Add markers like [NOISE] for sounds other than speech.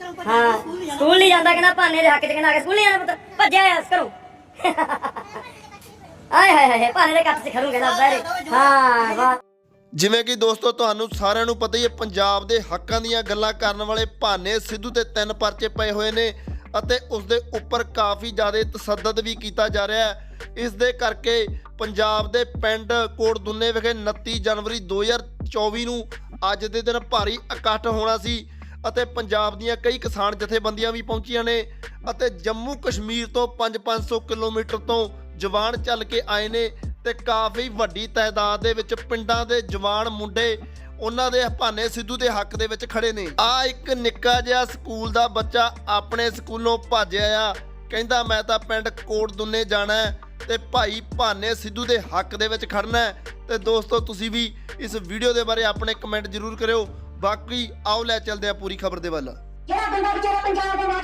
ਹਾਂ, ਸਕੂਲ ਨਹੀਂ ਜਾਂਦਾ, ਕਹਿੰਦਾ ਭਾਨੇ ਦੇ ਹੱਕ ਚ ਕਹਿੰਦਾ ਆ ਕੇ ਸਕੂਲ ਨਹੀਂ ਜਾਣਾ ਪੁੱਤ, ਭੱਜਿਆ ਆ ਕਰੋ [LAUGHS] ਆਏ ਹਾਏ ਹਾਏ ਭਾਨੇ ਦੇ ਕੱਟ ਚ ਖੜੂ ਕਹਿੰਦਾ ਬੈਰੇ ਹਾਂ, ਵਾਹ। ਜਿਵੇਂ ਕਿ ਦੋਸਤੋ, ਤੁਹਾਨੂੰ ਸਾਰਿਆਂ ਨੂੰ ਪਤਾ ਹੀ ਹੈ, ਪੰਜਾਬ ਦੇ ਹੱਕਾਂ ਦੀਆਂ ਗੱਲਾਂ ਕਰਨ ਵਾਲੇ ਭਾਨੇ ਸਿੱਧੂ ਤੇ ਤਿੰਨ ਪਰਚੇ ਪਏ ਹੋਏ ਨੇ ਅਤੇ ਉਸ ਦੇ ਉੱਪਰ ਕਾਫੀ ਜ਼ਿਆਦਾ ਤਸੱਦਦ ਵੀ ਕੀਤਾ ਜਾ ਰਿਹਾ ਹੈ। ਇਸ ਦੇ ਕਰਕੇ ਪੰਜਾਬ ਦੇ ਪਿੰਡ ਕੋਟਦੁੰਨੇ ਵਿਖੇ 29 ਜਨਵਰੀ 2024 ਨੂੰ ਅੱਜ ਦੇ ਦਿਨ ਭਾਰੀ ਇਕੱਠ ਹੋਣਾ ਸੀ। ਅਤੇ ਪੰਜਾਬ ਦੀਆਂ ਕਈ ਕਿਸਾਨ ਜਥੇਬੰਦੀਆਂ ਵੀ ਪਹੁੰਚੀਆਂ ਨੇ ਅਤੇ ਜੰਮੂ ਕਸ਼ਮੀਰ ਤੋਂ 5-500 ਕਿਲੋਮੀਟਰ ਤੋਂ ਜਵਾਨ ਚੱਲ ਕੇ ਆਏ ਨੇ ਤੇ ਕਾਫੀ ਵੱਡੀ ਤਾਦਾਦ ਦੇ ਵਿੱਚ ਪਿੰਡਾਂ ਦੇ ਜਵਾਨ ਮੁੰਡੇ ਉਹਨਾਂ ਦੇ ਭਾਨੇ ਸਿੱਧੂ ਦੇ ਹੱਕ ਦੇ ਵਿੱਚ ਖੜੇ ਨੇ। ਆ ਇੱਕ ਨਿੱਕਾ ਜਿਹਾ ਸਕੂਲ ਦਾ ਬੱਚਾ ਆਪਣੇ ਸਕੂਲੋਂ ਭੱਜਿਆ ਆ ਕਹਿੰਦਾ, ਮੈਂ ਤਾਂ ਪਿੰਡ ਕੋਟ ਦੁੰਨੇ ਜਾਣਾ ਹੈ ਤੇ ਭਾਈ ਭਾਨੇ ਸਿੱਧੂ ਦੇ ਹੱਕ ਦੇ ਵਿੱਚ ਖੜਨਾ ਹੈ ਤੇ ਦੋਸਤੋ, ਤੁਸੀਂ ਵੀ ਇਸ ਵੀਡੀਓ ਦੇ ਬਾਰੇ ਆਪਣੇ ਕਮੈਂਟ ਜ਼ਰੂਰ ਕਰਿਓ। ਬਾਕੀ ਆਓ ਲੈ ਚੱਲਦੇ ਆ ਪੂਰੀ ਖਬਰ ਦੇ ਵੱਲ। ਜਿਹੜਾ ਬੰਦਾ ਵਿਚਾਰਾ ਪੰਜਾਬ ਦੇ ਨੌਜਵਾਨਾਂ